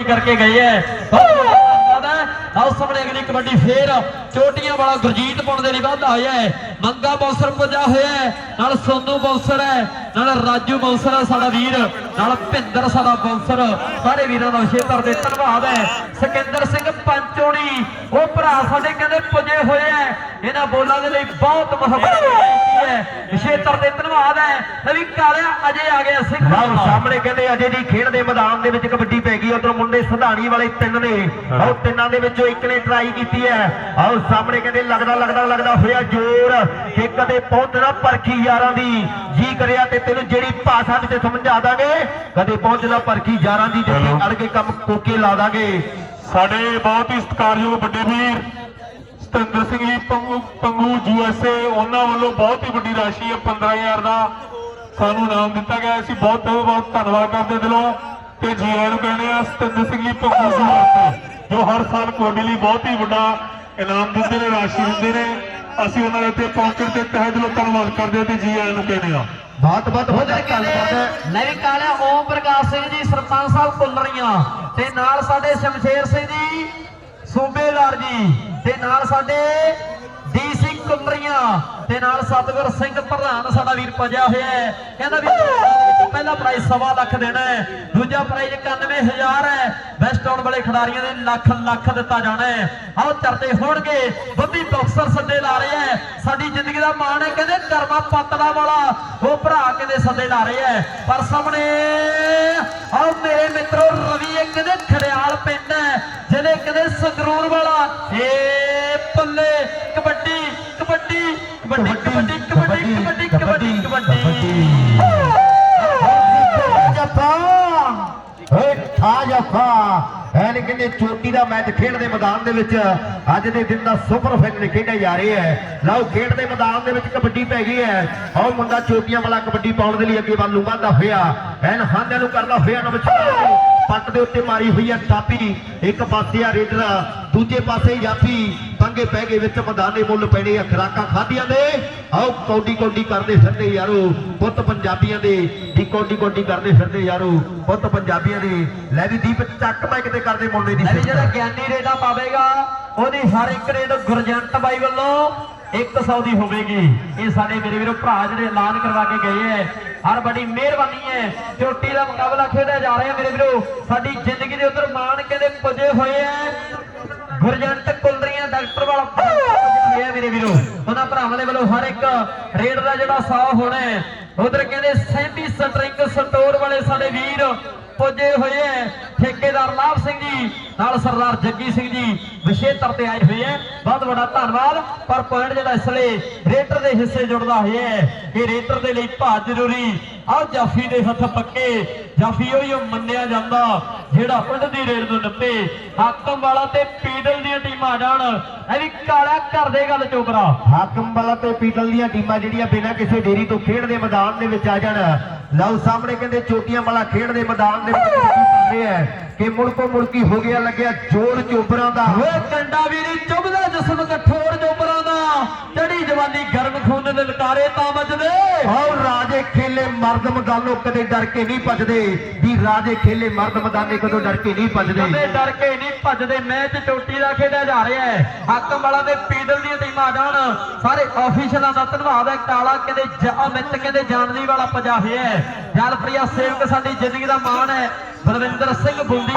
ਕਰਕੇ ਗਏ ਐ ਆਓ ਸਾਹਮਣੇ ਅਗਲੀ ਕਬੱਡੀ ਫੇਰ ਚੋਟੀਆਂ ਵਾਲਾ ਗੁਰਜੀਤ ਪੁਣ ਦੇ ਲਈ ਵਾਧਾ ਹੋਇਆ ਹੈ। ਮੰਗਾ ਬੌਸਰ ਪੁੱਜਾ ਹੋਇਆ ਹੈ। ਨਾਲ ਸੋਨੂ ਬੌਸਰ ਹੈ। ਨਾਲ ਰਾਜੂ ਬੌਸਰ ਹੈ ਸਾਡਾ ਵੀਰ। ਨਾਲ ਭਿੰਦਰ ਸਾਡਾ ਬੌਸਰ। ਸਾਰੇ ਵੀਰਾਂ ਦਾ ਵਿਸ਼ੇਤਰ ਦੇ ਧੰਨਵਾਦ ਹੈ। ਸਿਕੰਦਰ ਸਿੰਘ ਪੰਚੋਣੀ ਉਹ ਭਰਾ ਸਾਡੇ ਕਹਿੰਦੇ ਪੁੱਜੇ ਹੋਏ ਐ ਇਹਨਾਂ ਬੋਲਾਂ ਦੇ ਲਈ ਬਹੁਤ ਮੁਹੱਬਤ ਹੈ। ਵਿਸ਼ੇਤਰ ਦੇ ਧੰਨਵਾਦ ਹੈ। ਰਵੀ ਕਾਲਿਆ ਅਜੇ ਆ ਗਿਆ ਸਿੰਘ ਸਾਹਮਣੇ ਕਹਿੰਦੇ ਅਜੇ ਦੀ ਖੇਡ ਦੇ ਮੈਦਾਨ ਦੇ ਵਿੱਚ ਕਬੱਡੀ ਪੈ ਗਈ। ਉਧਰ ਮੁੰਡੇ ਸਧਾਣੀ ਵਾਲੇ ਤਿੰਨ ਨੇ। ਆਓ ਤਿੰਨਾਂ ਦੇ ਵਿੱਚੋਂ ਇੱਕ ਨੇ ਟਰਾਈ ਕੀਤੀ ਹੈ। ਆਓ ਸਾਹਮਣੇ ਕਹਿੰਦੇ ਲੱਗਦਾ ਲੱਗਦਾ ਲੱਗਦਾ ਹੋਇਆ ਜ਼ੋਰ। ਕਿ ਕਦੇ ਪਹੁੰਚਣਾ ਪਰਖੀ ਯਾਰਾਂ ਦੀ ਜੀ ਕਰਿਆ ਤੇ ਤੈਨੂੰ ਜਿਹੜੀ ਭਾਸ਼ਾ ਵਿੱਚ ਸਮਝਾ ਦਾਂਗੇ ਕਦੇ ਪਹੁੰਚਣਾ ਪਰਖੀ ਯਾਰਾਂ ਦੀ ਜਿੱਥੇ ਅੜ ਕੇ ਕੰਮ ਕੋਕੇ ਲਾ ਦਾਂਗੇ। ਸਾਡੇ ਬਹੁਤ ਹੀ ਸਤਿਕਾਰਯੋਗ ਵੱਡੇ ਵੀਰ ਸਤਿੰਦਰ ਸਿੰਘ ਜੀ ਪੰਗੂ ਪੰਗੂ ਯੂਐਸਏ ਉਹਨਾਂ ਵੱਲੋਂ ਬਹੁਤ ਹੀ ਵੱਡੀ ਰਾਸ਼ੀ ਹੈ 15000 ਦਾ ਸਾਨੂੰ ਇਨਾਮ ਦਿੱਤਾ ਗਿਆ ਅਸੀਂ ਬਹੁਤ ਬਹੁਤ ਧੰਨਵਾਦ ਕਰਦੇ ਦਿਲੋਂ। ਤੇ ਜੀ ਆਇਆਂ ਨੂੰ ਕਹਿੰਦੇ ਆ ਸਤਿੰਦਰ ਸਿੰਘ ਜੀ ਪੰਗੂ ਯੂਐਸਏ ਜੋ ਹਰ ਸਾਲ ਕਬੱਡੀ ਲਈ ਬਹੁਤ ਹੀ ਵੱਡਾ ਇਨਾਮ ਦਿੰਦੇ ਨੇ ਰਾਸ਼ੀ ਦਿੰਦੇ ਨੇ। ਅਸੀਂ ਉਹਨਾਂ ਦੇ ਉੱਤੇ ਪਹੁੰਚਣ ਤੇ ਤਹਿ ਦਿਲੋਂ ਧੰਨਵਾਦ ਕਰਦੇ ਹਾਂ ਤੇ ਜੀ ਆਇਆਂ ਨੂੰ ਕਹਿੰਦੇ ਆ ਬਹੁਤ ਬਹੁਤ ਹੋ ਉਧਰ ਕਹਿੰਦੇ ਲੈ ਵੀ ਕਾਲਿਆ ਓਮ ਪ੍ਰਕਾਸ਼ ਸਿੰਘ ਜੀ ਸਰਪੰਚ ਸਾਹਿਬ ਕੁੱਲਰੀਆਂ ਤੇ ਨਾਲ ਸਾਡੇ ਸ਼ਮਸ਼ੇਰ ਸਿੰਘ ਜੀ ਸੂਬੇਦਾਰ ਜੀ ਤੇ ਨਾਲ ਸਾਡੇ ਡੀਸੀ ਕੁੱਲਰੀਆਂ ਤੇ ਨਾਲ ਸਤਗੁਰ ਸਿੰਘ ਪ੍ਰਧਾਨ ਸਾਡਾ ਵੀਰ ਪਜਿਆ ਹੋਇਆ ਹੈ। ਕਹਿੰਦਾ ਵੀ ਪਹਿਲਾ ਪ੍ਰਾਈਜ਼ ਸਵਾ ਲੱਖ ਦੇਣਾ ਹੈ, ਦੂਜਾ ਪ੍ਰਾਈਜ਼ 91000 ਹੈ। ਬੈਸਟ ਆਉਣ ਵਾਲੇ ਖਿਡਾਰੀਆਂ ਦੇ ਲੱਖ ਲੱਖ ਦਿੱਤਾ ਜਾਣਾ ਹੈ। ਆਓ ਚਰਤੇ ਹੋਣਗੇ ਬੱਬੀ ਬਾਕਸਰ ਸੱਦੇ ਲਾ ਰਿਹਾ ਹੈ। ਸਾਡੀ ਜ਼ਿੰਦਗੀ ਦਾ ਮਾਣ ਹੈ, ਕਹਿੰਦੇ ਕਰਮਾ ਪਤਲਾ ਵਾਲਾ, ਉਹ ਭਰਾ ਕਹਿੰਦੇ ਸੱਦੇ ਲਾ ਰਿਹਾ ਹੈ। ਪਰ ਸਾਹਮਣੇ ਆਓ ਮੇਰੇ ਮਿੱਤਰੋ, ਰਵੀ ਇਹ ਕਹਿੰਦੇ ਖੜਿਆਲ ਪਿੰਡ ਹੈ, ਜਿਹਦੇ ਕਹਿੰਦੇ ਸੰਗਰੂਰ ਵਾਲਾ ਏ ਪੱਲੇ ਕਬੱਡੀ ਕਬੱਡੀ ਕਬੱਡੀ ਕਬੱਡੀ ਕਬੱਡੀ ਕਬੱਡੀ ਕਬੱਡੀ ਜੱਫਾ। ਏ ਠਾ ਜੱਫਾ। ਐਨ ਕਹਿੰਦੇ ਚੋਟੀ ਦਾ ਮੈਚ ਖੇਡ ਦੇ ਮੈਦਾਨ ਦੇ ਵਿੱਚ। ਅੱਜ ਦੇ ਦਿਨ ਦਾ ਸੁਪਰ ਫਾਈਨਲ ਖੇਡਿਆ ਜਾ ਰਿਹਾ ਹੈ। ਲਓ ਖੇਡ ਦੇ ਮੈਦਾਨ ਦੇ ਵਿੱਚ ਕਬੱਡੀ ਪੈ ਗਈ ਹੈ। ਆਹ ਮੁੰਡਾ ਚੋਟੀਆਂ ਵਾਲਾ ਕਬੱਡੀ ਪਾਉਣ ਦੇ ਲਈ ਅੱਗੇ ਵੱਲ ਨੂੰ ਵਧਦਾ ਹੋਇਆ। ਐਨ ਹਾਂਦਿਆਂ ਨੂੰ ਕਰਦਾ ਹੋਇਆ ਨਮਸਕਾਰ ਪੱਟ ਦੇ ਉੱਤੇ ਮਾਰੀ ਹੋਈ ਹੈ ਟਾਪੀ। ਇੱਕ ਪਾਸੇ ਆ ਰੇਡਰ, ਦੂਜੇ ਪਾਸੇ ਜਾਫੀ ਪੰਗੇ ਪੈ ਗਏ ਵਿੱਚ ਮੈਦਾਨੇ ਮੁੱਲ ਪੈਣੇ ਆ ਖਰਾਕਾਂ ਖਾਧੀਆਂ ਨੇ ਆਓ ਕੌਡੀ ਕੌਡੀ ਕਰਦੇ ਫਿਰਦੇ ਯਾਰੋ ਪੁੱਤ ਪੰਜਾਬੀਆਂ ਦੇ। ਦੀ ਕੌਡੀ ਕੌਡੀ ਕਰਦੇ ਫਿਰਦੇ ਯਾਰੋ ਪੁੱਤ ਪੰਜਾਬੀਆਂ ਦੇ। ਲੈ ਵੀ ਦੀਪ ਚੱਕ ਮੈਂ ਕਿਤੇ ਕਰਦੇ ਮੁੰਡੇ ਦੀ ਲੈ ਜਿਹੜਾ। ਗਿਆਨੀ ਰੇਡਾ ਪਾਵੇਗਾ ਉਹਦੀ ਹਰ ਇੱਕ ਰੇਡ ਗੁਰਜੰਟ ਬਾਈ ਵੱਲੋਂ 100 ਦੀ ਹੋਵੇਗੀ। ਇਹ ਸਾਡੇ ਮੇਰੇ ਵੀਰੋ ਭਰਾ ਜਿਹੜੇ ਐਲਾਨ ਕਰਵਾ ਕੇ ਗਏ ਐ। ਹਰ ਬੜੀ ਮਿਹਰਬਾਨੀ ਹੈ ਚੋਟੀ ਦਾ ਮੁਕਾਬਲਾ ਖੇਡਿਆ ਜਾ ਰਿਹਾ ਮੇਰੇ ਵੀਰੋ। ਸਾਡੀ ਜ਼ਿੰਦਗੀ ਦੇ ਉਧਰ ਮਾਣ ਕਹਿੰਦੇ ਪੁੱਜੇ ਹੋਏ ਐ? ਗੁਰਜੰਟ ਕੁਲਰੀਆਂ ਡਾਕਟਰ ਵਾਲਾ ਹੈ ਮੇਰੇ ਵੀਰੋ। ਉਹਨਾਂ ਭਰਾਵਾਂ ਦੇ ਵੱਲੋਂ ਹਰ ਇੱਕ ਰੇਡ ਦਾ ਜਿਹੜਾ ਸਾਹ ਹੋਣਾ ਹੈ, ਉਧਰ ਕਹਿੰਦੇ ਸੈਂਟੀ ਸਟਰਿੰਗ ਸਟੋਰ ਵਾਲੇ ਸਾਡੇ ਵੀਰ ਪੁੱਜੇ ਹੋਏ ਐ ਠੇਕੇਦਾਰ ਲਾਭ ਸਿੰਘ ਜੀ, ਨਾਲ ਸਰਦਾਰ ਜੱਗੀ ਸਿੰਘ ਜੀ ਵਿਸ਼ੇਤਰ ਤੇ ਆਏ ਹੋਏ ਐ ਬਹੁਤ ਵੱਡਾ ਧੰਨਵਾਦ। ਪਰ ਪੁਆਇੰਟ ਜਿਹੜਾ ਇਸ ਲਈ ਰੇਟਰ ਦੇ ਹਿੱਸੇ ਜੁੜਦਾ ਹੋਇਆ ਹੈ, ਇਹ ਰੇਟਰ ਦੇ ਲਈ ਭਾ ਜ਼ਰੂਰੀ। ਆਹ ਜਾਫੀ ਦੇ ਹੱਥ ਪੱਕੇ। ਜਾਫੀ ਉਹੀ ਓ ਮੰਨਿਆ ਜਾਂਦਾ, ਜਿਹੜਾ ਪਿੰਡ ਦੀ ਰੇਡ ਨੂੰ ਨੱਪੇ। ਹਾਕਮ ਵਾਲਾ ਤੇ ਪੀਡਲ ਦੀਆਂ ਟੀਮਾਂ ਆ ਜਾਣ। ਇਹ ਵੀ ਕਾਲਾ ਘਰ ਦੇ ਗੱਲ ਚੋਬਰਾ। ਹਾਕਮ ਵਾਲਾ ਤੇ ਪੀਟਲ ਦੀਆਂ ਟੀਮਾਂ ਜਿਹੜੀਆਂ ਬਿਨਾਂ ਕਿਸੇ ਡੇਰੀ ਤੋਂ ਖੇਡ ਦੇ ਮੈਦਾਨ ਦੇ ਵਿੱਚ ਆ ਜਾਣ। ਲਓ ਸਾਹਮਣੇ ਕਹਿੰਦੇ ਚੋਟੀਆਂ ਵਾਲਾ ਖੇਡ ਦੇ ਮੈਦਾਨ ਦੇ ਵਿੱਚ ਕੀ ਕਰ ਰਹੇ ਹੈ ਕਿ ਮੁਲਕੋ ਮੁਲਕੀ ਹੋ ਗਿਆ ਲੱਗਿਆ ਜੋਰ ਚੋਬਰਾਂ ਦਾ। ਓਏ ਕੰਡਾ ਵੀਰੀ ਚੁੱਭਦਾ ਜਿਸਮ ਕਠੋਰ ਜੋਬਰਾਂ ਦਾ। ਚੜੀ ਜਵਾਨੀ ਗਰਮ ਖੂਨ ਦੇ ਲਕਾਰੇ ਤਾਂ ਵੱਜਦੇ। ਆਓ ਰਾਜੇ ਖੇਲੇ ਮਰਦ ਮੈਦਾਨੋਂ ਕਦੇ ਡਰ ਕੇ ਨਹੀਂ ਭੱਜਦੇ। ਵੀ ਰਾਜੇ ਖੇਲੇ ਮਰਦ ਮੈਦਾਨੇ ਕਦੋਂ ਡਰ ਕੇ ਨਹੀਂ ਭੱਜਦੇ। ਕਦੇ ਡਰ ਕੇ ਨਹੀਂ ਭੱਜਦੇ। ਮੈਚ ਚੋਟੀ ਦਾ ਖੇਡਿਆ ਜਾ ਰਿਹਾ ਹੈ। ਹਾਕਮ ਵਾਲਾ ਦੇ ਪੀਡਲ ਦੀਆਂ ਟੀਮਾਂ ਜਾਣ। ਸਾਰੇ ਆਫੀਸ਼ਲਾਂ ਦਾ ਧੰਨਵਾਦ ਹੈ। ਕਾਲਾ ਕਹਿੰਦੇ ਅਮਿਤ ਕਹਿੰਦੇ ਜਾਣਦੀ ਵਾਲਾ ਪਜਾ ਹੋਇਆ ਜਲਪ੍ਰਿਆ ਸੇਵਕ ਸਾਡੀ ਜ਼ਿੰਦਗੀ ਦਾ ਮਾਣ ਹੈ। ਬਲਵਿੰਦਰ ਸਿੰਘ ਬੁੰਦੀ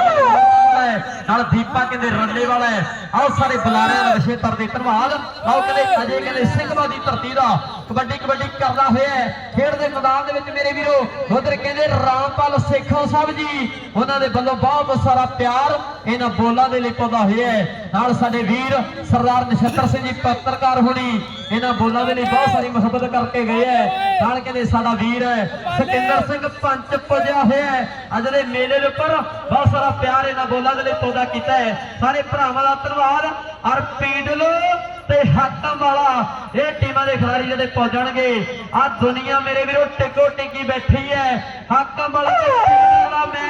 ਨਾਲ ਦੀਪਾ ਕਹਿੰਦੇ ਰੰਡੇ ਵਾਲਾ ਆਓ ਸਾਰੇ ਬੁਲਾਰਿਆਂ ਦਾ ਵਿਸ਼ੇਤਰ ਦੇ ਧੰਨਵਾਦ। ਆਓ ਕਹਿੰਦੇ ਅਜੇ ਕਹਿੰਦੇ ਸਿੰਘਾਂ ਦੀ ਧਰਤੀ ਦਾ ਕਬੱਡੀ ਕਬੱਡੀ ਕਰਦਾ ਹੋਇਆ ਹੈ। ਖੇਡ ਦੇ ਮੈਦਾਨ ਦੇ ਵਿੱਚ ਮੇਰੇ ਵੀਰੋ, ਉਧਰ ਕਹਿੰਦੇ ਰਾਮਪਾਲ ਸੇਖੋਂ ਸਾਹਿਬ ਜੀ, ਉਹਨਾਂ ਦੇ ਵੱਲੋਂ ਬਹੁਤ ਸਾਰਾ ਪਿਆਰ ਇਹਨਾਂ ਬੋਲਾਂ ਦੇ ਲਈ ਪਾਉਂਦਾ ਹੋਇਆ ਹੈ। ਨਾਲ ਸਾਡੇ ਵੀਰ ਸਰਦਾਰ ਨਛੱਤਰ ਸਿੰਘ ਜੀ ਪੱਤਰਕਾਰ ਹੋਣੀ, ਇਹਨਾਂ ਬੋਲਾਂ ਦੇ ਲਈ ਬਹੁਤ ਸਾਰੀ ਮੁਹੱਬਤ ਕਰਕੇ ਗਏ ਹੈ ਨਾਲ ਕਹਿੰਦੇ ਸਾਡਾ ਵੀਰ ਹੈ ਸਤਿੰਦਰ ਸਿੰਘ ਪੰਚ ਪੁਜਿਆ ਹੋਇਆ ਹੈ ਅੱਜ ਦੇ ਮੇਲੇ ਦੇ ਉੱਪਰ ਬਹੁਤ ਸਾਰਾ ਪਿਆਰ ਇਹਨਾਂ ਬੋਲਾਂ ਦੇ ਲਈ ਪੌਦਾ ਕੀਤਾ ਹੈ ਸਾਰੇ ਭਰਾਵਾਂ ਦਾ ਧੰਨਵਾਦ ਔਰ ਪੀਡਲ ਤੇ ਹਾਕਮ ਵਾਲਾ। ਇਹ ਟੀਮਾਂ ਦੇ ਖਿਡਾਰੀ ਜਿਹੜੇ ਪਹੁੰਚਣਗੇ ਆ ਦੁਨੀਆ ਮੇਰੇ ਵੀਰੋ ਟਿਕੋ ਟਿਕੀ ਬੈਠੀ ਹੈ ਹਾਕਮ ਵਾਲਾ ਤੇ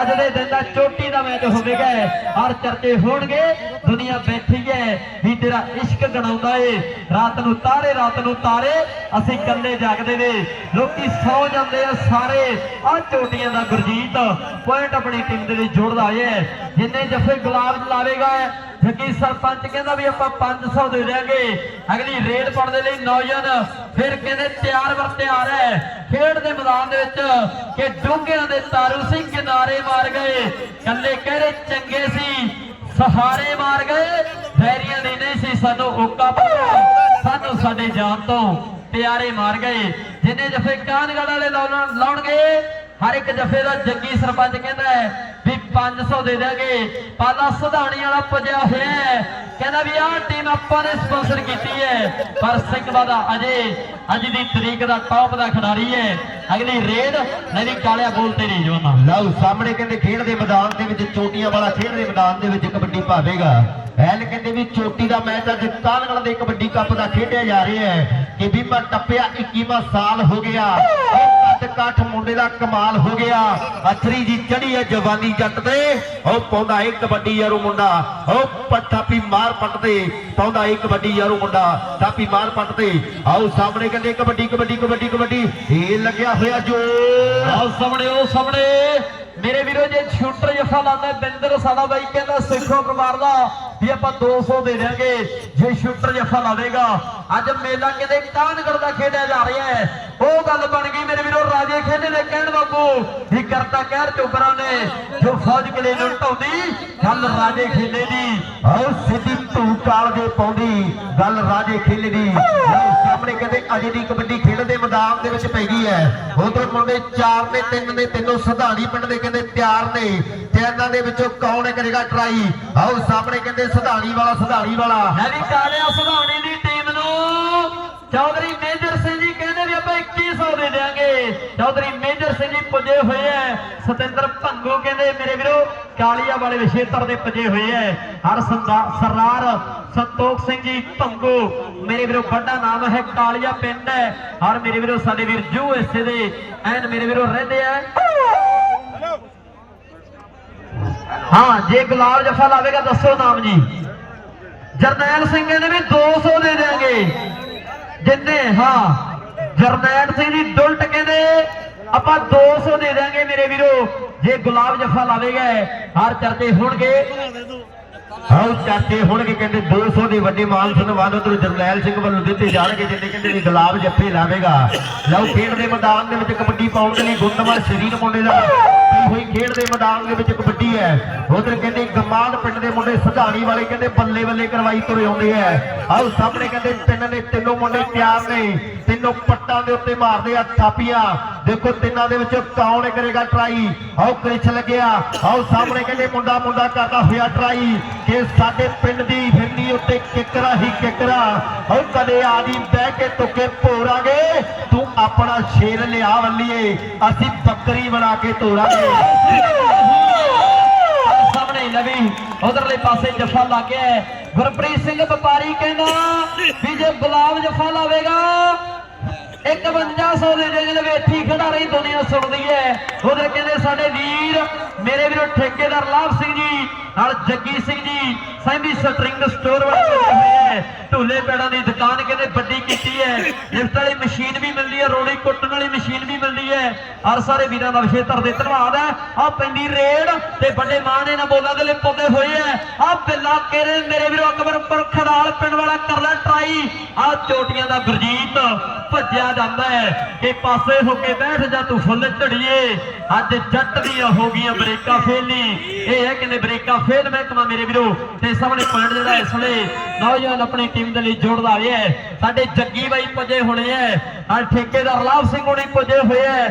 ਅੱਜ ਦੇ ਦਿਨ ਦਾ ਚੋਟੀ ਦਾ ਮੈਚ ਹੋਵੇਗਾ। ਹਰ ਚਰਚੇ ਹੋਣਗੇ, ਦੁਨੀਆ ਬੈਠੀ ਹੈ। ਵੀ ਤੇਰਾ ਇਸ਼ਕ ਗਣਾਉਂਦਾ ਏ। ਰਾਤ ਨੂੰ ਤਾਰੇ, ਰਾਤ ਨੂੰ ਤਾਰੇ, ਅਸੀਂ ਕੱਲੇ ਜਾਗਦੇ ਨੇ। ਲੋਕੀ ਸੌ ਜਾਂਦੇ ਆ ਸਾਰੇ। ਆ ਚੋਟੀਆਂ ਦਾ ਗੁਰਜੀਤ ਪੁਆਇੰਟ ਆਪਣੀ ਟੀਮ ਦੇ ਲਈ ਜੋੜਦਾ ਹੈ। ਜਿੰਨੇ ਜਫੇ ਗੁਲਾਬ ਲਾਵੇਗਾ ਜੱਗੀ ਸਰਪੰਚ ਕਹਿੰਦਾ ਵੀ ਆਪਾਂ 500 ਦੇ ਦਿਆਂਗੇ। ਅਗਲੀ ਰੇਡ ਪਾਉਣ ਦੇ ਲਈ ਨੌਜਵਾਨ ਫਿਰ ਕਹਿੰਦੇ ਤਿਆਰ ਵਰ ਤਿਆਰ ਹੈ। ਖੇਡ ਦੇ ਮੈਦਾਨ ਦੇ ਵਿੱਚ ਕਿ ਡੂੰਘਿਆਂ ਦੇ ਤਾਰੂ ਸਿੰਘ ਕਿਨਾਰੇ ਮਾਰ ਗਏ। ਕੱਲੇ ਕਹਿਰੇ ਚੰਗੇ ਸੀ, ਸਹਾਰੇ ਮਾਰ ਗਏ। ਫੈਰੀਆਂ ਦੀ ਨਹੀਂ ਸੀ, ਸਾਨੂੰ ਓਕਾ ਪਤਾ ਸਾਨੂੰ ਸਾਡੇ ਜਾਨ ਤੋਂ ਪਿਆਰੇ ਮਾਰ ਗਏ। ਜਿੰਨੇ ਜਫੇ ਕਾਨਗੜ ਵਾਲੇ ਲਾਉਣ- ਲਾਉਣਗੇ, ਹਰ ਇੱਕ ਜਫੇ ਦਾ ਜੱਗੀ ਸਰਪੰਚ ਕਹਿੰਦਾ ਹੈ ਵੀ 500 ਦੇ ਦਾਂਗੇ ਪਾਲਾ ਸੁਧਾਣੀ ਵਾਲਾ ਪੁੱਜਿਆ ਹੋਇਆ ਕਹਿੰਦਾ ਵੀ ਆਹ ਟੀਮ ਆਪਾਂ ਨੇ ਸਪਾਂਸਰ ਕੀਤੀ ਹੈ। ਪਰ ਸਿੰਘਵਾ ਦਾ ਅਜੇ, ਅੱਜ ਦੀ ਤਰੀਕ ਦਾ ਟੌਪ ਦਾ ਖਿਡਾਰੀ ਹੈ। ਅਗਲੀ ਰੇਡ ਨਹੀਂ ਕਾਲਿਆ ਬੋਲ ਤੇ ਨਹੀਂ ਜਵਾਨਾ। ਲਓ, ਸਾਹਮਣੇ ਕਹਿੰਦੇ ਖੇਡ ਦੇ ਮੈਦਾਨ ਦੇ ਵਿੱਚ, ਚੋਟੀਆਂ ਵਾਲਾ ਖੇਡ ਦੇ ਮੈਦਾਨ ਦੇ ਵਿੱਚ ਕਬੱਡੀ ਭਾਵੇਗਾ। ਐਨ ਕਹਿੰਦੇ ਵੀ ਚੋਟੀ ਦਾ ਮੈਚ ਅੱਜ ਕਾਲਗੜ ਦੇ ਕਬੱਡੀ ਕੱਪ ਦਾ ਖੇਡਿਆ ਜਾ ਰਿਹਾ ਹੈ। ਕਿ ਬੀਮਾ ਟੱਪਿਆ 21ਵਾਂ ਸਾਲ ਹੋ ਗਿਆ। ਉਹ ਮੁੰਡੇ ਦਾ ਕਮਾਲ ਹੋ ਗਿਆ। ਅਥਰੀ ਜੀ ਚੜੀ ਹੈ ਜਵਾਨੀ ਜੱਟ ਤੇ। ਉਹ ਪਾਉਂਦਾ ਇੱਕ ਕਬੱਡੀ ਯਾਰੋ ਮੁੰਡਾ। ਉਹ ਪੱਟਾਪੀ ਮਾਰ ਪੱਟ ਤੇ ਪਾਉਂਦਾ ਇੱਕ ਕਬੱਡੀ ਯਾਰੋ ਮੁੰਡਾ। ਥਾਪੀ ਮਾਰ ਪੱਟ ਤੇ। ਆਓ ਸਾਹਮਣੇ ਕਹਿੰਦੇ ਕਬੱਡੀ ਕਬੱਡੀ ਕਬੱਡੀ ਕਬੱਡੀ। ਇਹ ਲੱਗਿਆ ਹੋਇਆ ਜੋ ਆਓ ਸਾਹਮਣੇ ਉਹ ਸਾਹਮਣੇ। ਮੇਰੇ ਵੀਰੋ, ਜੇ ਸ਼ੂਟਰ ਜਫਾ ਲਾਉਂਦਾ ਬਿੰਦਰ ਸਾਡਾ ਬਾਈ ਕਹਿੰਦਾ ਸਿੱਖੋ ਪਰਿਵਾਰ ਦਾ। ਵੀ ਆਪਾਂ 200 ਦੇ ਦਿਆਂਗੇ। ਜੇ ਸ਼ੂਟਰ ਜਫਾ ਲਾਵੇਗਾ। ਅੱਜ ਮੇਲਾ ਕਿਤੇ ਕਾਨਗੜ ਦਾ ਖੇਡਿਆ ਜਾ ਰਿਹਾ ਹੈ। ਉਹ ਗੱਲ ਬਣ ਗਈ ਮੇਰੇ ਵੀਰੋ, ਰਾਜੇ ਖੇਡੇ ਦੇ ਕਹਿਣ ਬਾਬੂ ਵੀ ਕਰਤਾ ਕਹਿਰ ਚੋਬਰਾਂ ਨੇ, ਜੋ ਫੌਜ ਕਿਲੇ ਨੂੰ ਢਾਉਂਦੀ ਗੱਲ ਰਾਜੇ ਖੇਲੇ ਦੀ। ਆਓ ਸਿੱਧੀ ਧੂ ਕਾਲ ਦੇ ਪਾਉਂਦੀ, ਗੱਲ ਰਾਜੇ ਖੇਲੇ ਦੀ। ਸਾਹਮਣੇ ਕਹਿੰਦੇ ਅਜੇ ਦੀ ਕਬੱਡੀ ਖੇਡ ਦੇ ਮੈਦਾਨ ਦੇ ਵਿੱਚ ਪੈ ਗਈ ਹੈ। ਉਧਰ ਮੁੰਡੇ ਚਾਰ ਨੇ, ਤਿੰਨ ਨੇ, ਤਿੰਨੋਂ ਸਧਾਣੀ ਪਿੰਡ ਦੇ ਕਹਿੰਦੇ ਤਿਆਰ ਨੇ। ਤੇ ਇਹਨਾਂ ਦੇ ਵਿੱਚੋਂ ਕੌਣ ਕਰੇਗਾ ਟਰਾਈ? ਆਓ ਸਾਹਮਣੇ ਕਹਿੰਦੇ ਸਧਾਣੀ ਵਾਲਾ ਸਧਾਣੀ ਵਾਲਾ। ਮੈਂ ਵੀ ਕਾਲਿਆ ਸੁਧਾਣੀ ਦੀ ਟੀਮ ਨੂੰ। ਚੌਧਰੀ ਮੇਜਰ ਸਿੰਘ ਜੀ ਕਹਿੰਦੇ ਵੀ ਆਪਾਂ 2100 ਦੇ ਦੇਾਂਗੇ ਚੌਧਰੀ ਮੇਜਰ ਸਿੰਘ ਜੀ ਪੁੱਜੇ ਹੋਏ ਐ। ਸਤਿੰਦਰ ਭੰਗੂ ਕਹਿੰਦੇ, ਮੇਰੇ ਵੀਰੋ, ਕਾਲੀਆ ਵਾਲੇ ਵਿਸ਼ੇਤਰ ਦੇ ਪੁੱਜੇ ਹੋਏ ਐ। ਹਰ ਸੰਦਾ- ਸਰਦਾਰ ਸੰਤੋਖ ਸਿੰਘ ਜੀ ਭੰਗੂ, ਮੇਰੇ ਵੀਰੋ, ਵੱਡਾ ਨਾਮ ਹੈ ਕਾਲੀਆ ਪਿੰਡ ਹੈ ਹਰ ਮੇਰੇ ਵੀਰੋ, ਸਾਡੇ ਵੀਰ ਜੂ ਇਸੇ ਦੇ। ਐਨ ਮੇਰੇ ਵੀਰੋ, ਰਹਿੰਦੇ ਐ। ਹਾਂ, ਜੇ ਗੁਲਾਬ ਜਫਾ ਲਾਵੇਗਾ, ਦੱਸੋ ਨਾਮ ਜੀ। ਜਰਨੈਲ ਸਿੰਘ ਕਹਿੰਦੇ ਵੀ 200 ਦੇ ਦੇਾਂਗੇ ਜਿੰਨੇ? ਹਾਂ, ਜਰਨੈਲ ਸਿੰਘ ਜੀ ਦੁਲਟ ਕਹਿੰਦੇ, ਆਪਾਂ 200 ਦੇ ਦੇਾਂਗੇ ਮੇਰੇ ਵੀਰੋ। ਜੇ ਗੁਲਾਬ ਜਫਾ ਲਾਵੇਗਾ, ਹਰ ਚਰਚੇ ਹੋਣਗੇ। ਆਓ ਚਾਚੇ ਹੋਣਗੇ ਕਹਿੰਦੇ 200 ਦੀ ਵੱਡੀ ਮਾਨ ਸਨਮਾਨ ਉਧਰ ਜਰਨੈਲ ਸਿੰਘ ਵੱਲੋਂ ਦਿੱਤੇ ਜਾਣਗੇ, ਜਿੰਨੇ ਕਹਿੰਦੇ ਵੀ ਗੁਲਾਬ ਜੱਫੇ ਲਾਵੇਗਾ। ਲਓ ਖੇਡ ਦੇ ਮੈਦਾਨ ਦੇ ਵਿੱਚ ਕਬੱਡੀ ਪਾਉਣ ਦੇ ਲਈ ਗੁੰਦਮਰ ਸ਼ਰੀਰ ਮੁੰਡੇ ਦਾ ਹੋਈ? ਖੇਡ ਦੇ ਮੈਦਾਨ ਦੇ ਵਿੱਚ ਕਬੱਡੀ ਹੈ। ਉਧਰ ਕਹਿੰਦੇ ਗਮਾਨ ਪਿੰਡ ਦੇ ਮੁੰਡੇ ਸਧਾਣੀ ਵਾਲੇ ਕਹਿੰਦੇ ਬੱਲੇ ਬੱਲੇ ਕਰਵਾਈ ਤੁਰੇ ਆਉਂਦੇ ਆ ਆਓ ਸਾਹਮਣੇ ਕਹਿੰਦੇ ਤਿੰਨ ਨੇ, ਤਿੰਨੋਂ ਮੁੰਡੇ ਤਿਆਰ ਨੇ। ਤਿੰਨੋਂ ਪੱਟਾਂ ਦੇ ਉੱਤੇ ਮਾਰਦੇ ਆ ਥਾਪੀਆਂ। ਦੇਖੋ ਤਿੰਨਾਂ ਦੇ ਵਿੱਚ ਕੌਣ ਕਰੇਗਾ ਟਰਾਈ ਆਓ ਕ੍ਰਿਸ਼ ਲੱਗਿਆ। ਆਓ ਸਾਹਮਣੇ ਕਹਿੰਦੇ ਮੁੰਡਾ ਮੁੰਡਾ ਕਰਦਾ ਹੋਇਆ ਟਰਾਈ ਕਿ ਸਾਡੇ ਪਿੰਡ ਦੀ ਫਿਰਨੀ ਉੱਤੇ ਕਿਕਰਾ ਹੀ ਕਿਕਰਾ ਆਓ ਕਦੇ ਆਦੀ ਬਹਿ ਕੇ ਤੁਕੇ ਭੋਰਾਂਗੇ ਤੂੰ ਆਪਣਾ ਸ਼ੇਰ ਲਿਆ ਵੱਲੀਏ ਅਸੀਂ ਬੱਕਰੀ ਬਣਾ ਕੇ ਤੋਰਾਂਗੇ। ਸਾਹਮਣੇ ਲਵੀ ਉਧਰਲੇ ਪਾਸੇ ਜਫਾ ਲੱਗ ਗਿਆ ਗੁਰਪ੍ਰੀਤ ਸਿੰਘ ਵਪਾਰੀ ਕਹਿੰਦਾ, ਵੀ ਜੇ ਗੁਲਾਬ ਜਫਾ ਲਾਵੇਗਾ 5100 ਦੇ ਜਿਹੜੇ ਵੇਠੀ ਖਿਡਾਰੀ ਦੁਨੀਆ ਸੁਣਦੀ ਹੈ। ਉਧਰ ਕਹਿੰਦੇ ਸਾਡੇ ਵੀਰ, ਮੇਰੇ ਵੀਰੋ ਠੇਕੇਦਾਰ ਲਾਭ ਸਿੰਘ ਜੀ ਨਾਲ ਜੱਗੀ ਸਿੰਘ ਜੀ ਸੈਂਦੀ ਸਟਰਿੰਗ ਸਟੋਰ ਵਾਲੇ ਹੋਏ ਹੈ ਢੂਲੇ ਪੈੜਾਂ ਦੀ ਦੁਕਾਨ ਕਹਿੰਦੇ ਵੱਡੀ ਕੀਤੀ ਹੈ। ਲਿਫਟ ਵਾਲੀ ਮਸ਼ੀਨ ਵੀ ਮਿਲਦੀ ਹੈ, ਰੋੜੀ ਕੁੱਟਣ ਵਾਲੀ ਮਸ਼ੀਨ ਵੀ ਮਿਲਦੀ ਹੈ। ਹਰ ਸਾਰੇ ਵੀਰਾਂ ਦਾ ਵਿਸ਼ੇਤਰ ਦੇ ਧੰਨਵਾਦ ਹੈ। ਆ ਪੈਂਦੀ ਰੇਡ ਤੇ ਵੱਡੇ ਮਾਂ ਨੇ ਨਾ ਬੋਲਾਂ ਦੇ ਲਈ ਪਾਉਂਦੇ ਹੋਏ ਹੈ ਆ ਬਿੱਲਾ ਕੇਰੇ ਮੇਰੇ ਵੀਰੋ ਅਕਬਰਪੁਰ ਖੜਾਲ ਪਿੰਡ ਵਾਲਾ ਕਰ ਲੈ ਟਰਾਈ। ਆ ਚੋਟੀਆਂ ਦਾ ਗੁਰਜੀਤ ਭੱਜਿਆ ਜਾਂਦਾ ਹੈ ਕਿ ਪਾਸੇ ਹੋ ਕੇ ਬੈਠ ਜਾ ਤੂੰ ਫੁੱਲ ਝੜੀਏ। ਅੱਜ ਜੱਟ ਦੀਆਂ ਹੋ ਗਈਆਂ ਬ੍ਰੇਕਾਂ ਫੇਲੀ ਇਹ ਹੈ ਕਹਿੰਦੇ ਬ੍ਰੇਕਾਂ ਖੇਡ ਮਹਿਕਮਾ ਮੇਰੇ ਵੀਰੋ, ਤੇ ਸਾਹਮਣੇ ਪੁਆਇੰਟ ਜਿਹੜਾ ਇਸ ਵੇਲੇ ਨੌਜਵਾਨ ਆਪਣੀ ਟੀਮ ਦੇ ਲਈ ਜੋੜਦਾ ਰਿਹਾ ਹੈ। ਸਾਡੇ ਜੱਗੀ ਬਾਈ ਪੁੱਜੇ ਹੋਣੇ ਐ ਆ ਠੇਕੇਦਾਰ ਲਾਭ ਸਿੰਘ ਹੋਣੀ ਪੁੱਜੇ ਹੋਏ ਐ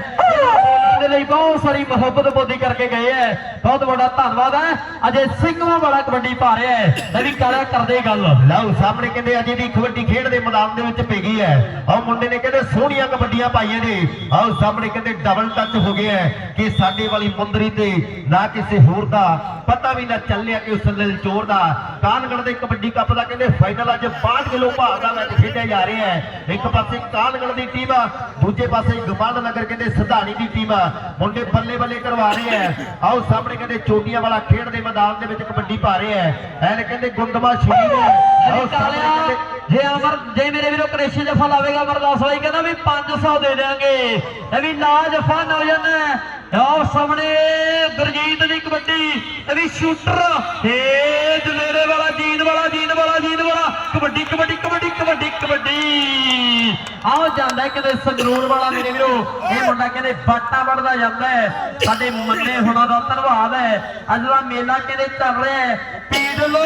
ਮੈਚ ਦੇ ਲਈ ਬਹੁਤ ਸਾਰੀ ਮੁਹੱਬਤ ਬੋਦੀ ਕਰਕੇ ਗਏ ਹੈ ਬਹੁਤ ਵੱਡਾ ਧੰਨਵਾਦ ਹੈ ਅਜੇ ਸਿੰਘਾਂ ਵਾਲਾ ਕਬੱਡੀ ਪਾ ਰਿਹਾ ਹੈ ਇਹ ਕਾਲਾ ਕਰਦੇ ਗੱਲ। ਲਓ, ਸਾਹਮਣੇ ਕਹਿੰਦੇ ਅਜੇ ਦੀ ਕਬੱਡੀ ਖੇਡ ਦੇ ਮੈਦਾਨ ਦੇ ਵਿੱਚ ਪੈ ਗਈ ਹੈ ਆਹ ਮੁੰਡੇ ਨੇ ਕਹਿੰਦੇ ਸੋਹਣੀਆਂ ਕਬੱਡੀਆਂ ਪਾਈਆਂ ਨੇ। ਆਹ ਸਾਹਮਣੇ ਕਹਿੰਦੇ ਡਬਲ ਟੱਚ ਹੋ ਗਿਆ ਕਿ ਸਾਡੇ ਵਾਲੀ ਮੁੰਦਰੀ ਤੇ ਨਾ ਕਿਸੇ ਹੋਰ ਦਾ ਪਤਾ ਵੀ ਨਾ ਚੱਲਿਆ ਕਿ ਉਸ ਲਲਚੋਰ ਦਾ। ਕਾਨਗੜ ਦੇ ਕਬੱਡੀ ਕੱਪ ਦਾ ਕਹਿੰਦੇ ਫਾਈਨਲ ਅੱਜ 5 ਕਿਲੋ ਭਾਰ ਦਾ ਮੈਚ ਖੇਡਿਆ ਜਾ ਰਿਹਾ ਹੈ ਇੱਕ ਪਾਸੇ ਕਾਨਗੜ ਦੀ ਟੀਮ ਦੂਜੇ ਪਾਸੇ ਗੋਬਿੰਦ ਨਗਰ ਕਹਿੰਦੇ ਸਿਧਾਣੀ ਦੀ ਟੀਮ ਆ। ਮੁੰਡੇ ਬੱਲੇ ਬੱਲੇ ਕਰਵਾ ਰਹੇ ਹੈ ਆਓ ਸਾਹਮਣੇ ਕਹਿੰਦੇ ਚੋਟੀਆਂ ਵਾਲਾ ਖੇਡ ਦੇ ਮੈਦਾਨ ਦੇ ਵਿੱਚ ਕਬੱਡੀ ਪਾ ਰਹੇ ਹੈ ਐਨ ਕਹਿੰਦੇ ਗੁੰਦਮਾ ਸ਼ੀਰੀ ਨੇ ਆਓ ਸਾਹਮਣੇ ਜੇ ਅਮਰ ਜੇ ਮੇਰੇ ਵੀਰੋ ਕ੍ਰਿਸ਼ ਜਫਾ ਲਾਵੇਗਾ ਅਮਰਦਾਸ ਬਾਈ ਕਹਿੰਦਾ ਵੀ 500 ਦੇ ਦੇਾਂਗੇ ਇਹ ਵੀ ਲਾ ਜਫਾ ਨੌਜਨ ਆਓ ਸਾਹਮਣੇ ਗੁਰਜੀਤ ਦੀ ਕਬੱਡੀ। ਇਹ ਵੀ ਸ਼ੂਟਰ। ਏ ਜਨੇਰੇ ਵਾਲਾ ਜੀਨ ਵਾਲਾ ਜੀਨ ਵਾਲਾ ਜੀਨ ਵਾਲਾ। ਕਬੱਡੀ ਕਬੱਡੀ ਕਬੱਡੀ ਕਬੱਡੀ ਕਬੱਡੀ। ਆਓ ਜਾਂਦਾ ਕਿਤੇ ਸੰਗਰੂਰ ਵਾਲਾ ਮੇਰੇ ਵੀਰੋ। ਇਹ ਮੁੰਡਾ ਕਹਿੰਦੇ ਬਾਟਾ ਵੜਦਾ ਜਾਂਦਾ ਹੈ। ਸਾਡੇ ਮੰਨੇ ਹੁਣਾਂ ਦਾ ਧੰਨਵਾਦ ਹੈ। ਅੱਜ ਦਾ ਮੇਲਾ ਕਹਿੰਦੇ ਚੱਲ ਰਿਹਾ ਹੈ? ਪੀੜ ਲੋ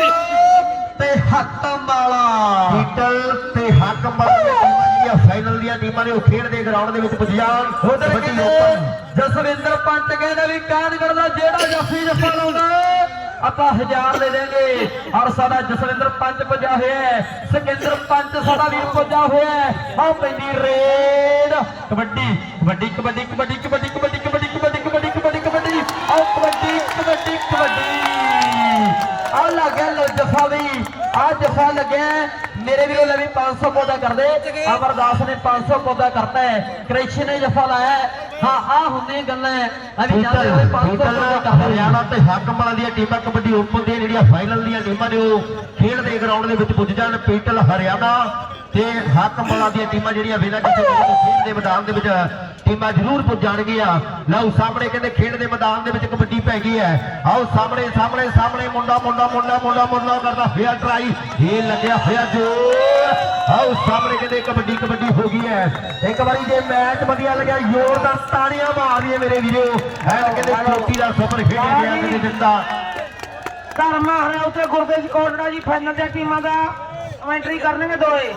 ਤੇ ਹੱਤਮ ਵਾਲਾ ਬੀਟਲ ਤੇ ਹਾਕਮ ਵਾਲਾ ਦੀਆਂ ਫਾਈਨਲ ਦੀਆਂ ਟੀਮਾਂ ਨੇ ਉਹ ਖੇਡ ਦੇ ਗਰਾਊਂਡ ਦੇ ਵਿੱਚ ਪੁੱਜ ਜਾਣ। ਉਧਰ ਕਬੱਡੀ ਕਹਿੰਦੇ ਓਪਨ ਜਸਵਿੰਦਰ ਪੰਤ ਕਹਿੰਦੇ ਵੀ ਕਾਨਗੜ ਦਾ ਜਿਹੜਾ ਜੱਫੀ ਜੱਫਾ ਲਾਉਂਦਾ। ਆਪਾਂ ਹਜ਼ਾਰ ਦੇ ਦੇਂਗੇ ਔਰ ਸਾਡਾ ਜਸਵਿੰਦਰ ਪੰਚ ਪੁੱਜਾ ਹੋਇਆ ਹੈ ਸਿਕੰਦਰ ਪੰਚ ਸਾਡਾ ਵੀਰ ਪੁੱਜਾ ਹੋਇਆ ਹੈ ਆਹ ਪੈਂਦੀ ਰੇਡ ਕਬੱਡੀ ਕਬੱਡੀ ਕਬੱਡੀ ਕਬੱਡੀ ਕਬੱਡੀ ਕਬੱਡੀ ਕਬੱਡੀ ਕਬੱਡੀ ਕਬੱਡੀ ਕਬੱਡੀ ਕਬੱਡੀ ਆਹ ਕਬੱਡੀ ਕਬੱਡੀ ਕਬੱਡੀ ਆ ਲੱਗਿਆ ਲੋ ਜਫਾ ਵੀ ਆਹ ਜਫਾ ਲੱਗਿਆ ਮੇਰੇ ਵੀਰੋ ਲੈ ਵੀ 500 ਪੌਦਾ ਕਰਦੇ। ਅਮਰਦਾਸ ਨੇ 500 ਪੌਦਾ ਕਰਤਾ ਹੈ। ਕ੍ਰਿਸ਼ਨ ਨੇ ਜਫਾ ਲਾਇਆ ਹੈ। ਆ ਹੁੰਦੀਆਂ ਗੱਲਾਂ। ਅਸੀਂ ਜਾਂਦੇ ਹੋਏ 500 ਬੀਟਲ ਪੌਦਾ ਹਰਿਆਣਾ ਤੇ ਹਾਕਮ ਵਾਲਾ ਦੀਆਂ ਟੀਮਾਂ ਕਬੱਡੀ ਓਪਨ ਦੀਆਂ ਜਿਹੜੀਆਂ ਫਾਈਨਲ ਦੀਆਂ ਟੀਮਾਂ ਨੇ ਉਹ ਖੇਡ ਦੇ ਗਰਾਊਂਡ ਦੇ ਵਿੱਚ ਪੁੱਜ ਜਾਣ। ਪੀਟਲ ਹਰਿਆਣਾ ਤੇ ਹਾਕਮ ਵਾਲਾ ਦੀਆਂ ਟੀਮਾਂ ਜਿਹੜੀਆਂ ਬਿਨਾਂ ਕਿਸੇ ਖੇਡ ਦੇ ਮੈਦਾਨ ਦੇ ਵਿੱਚ ਟੀਮਾਂ ਜ਼ਰੂਰ ਪੁੱਜ ਜਾਣਗੀਆਂ ਲਓ ਸਾਹਮਣੇ ਕਹਿੰਦੇ ਖੇਡ ਦੇ ਮੈਦਾਨ ਦੇ ਵਿੱਚ ਕਬੱਡੀ ਪੈ ਗਈ ਹੈ। ਆਓ ਸਾਹਮਣੇ ਸਾਹਮਣੇ ਸਾਹਮਣੇ ਮੁੰਡਾ ਮੁੰਡਾ ਮੁੰਡਾ ਮੁੰਡਾ ਮੁੰਡਾ ਕਰਦਾ ਹੋਇਆ ਟਰਾਈ। ਇਹ ਲੱਗਿਆ ਹੋਇਆ ਜੋਰ। ਆਓ ਸਾਹਮਣੇ ਕਹਿੰਦੇ ਕਬੱਡੀ ਕਬੱਡੀ ਹੋ ਗਈ ਹੈ। ਇੱਕ ਵਾਰੀ ਜੇ ਮੈਚ ਵਧੀਆ ਲੱਗਿਆ ਜ਼ੋਰਦਾਰ ਤਾੜੀਆਂ ਮਾਰਦੀਆਂ ਮੇਰੇ ਵੀਰੋ। ਐਨ ਕਹਿੰਦੇ ਚੋਟੀ ਦਾ ਸਫਰ ਖੇਡਿਆ ਗਿਆ ਕਿਤੇ ਦਿੰਦਾ ਧਰਮਾ ਹਰਿਆ ਉੱਤੇ ਗੁਰਦੇਵ ਕੋਟੜਾ ਜੀ ਫਾਈਨਲ ਦੀਆਂ ਟੀਮਾਂ ਦਾ। ਐਂਟਰੀ ਕਰਨਗੇ ਦੋਏ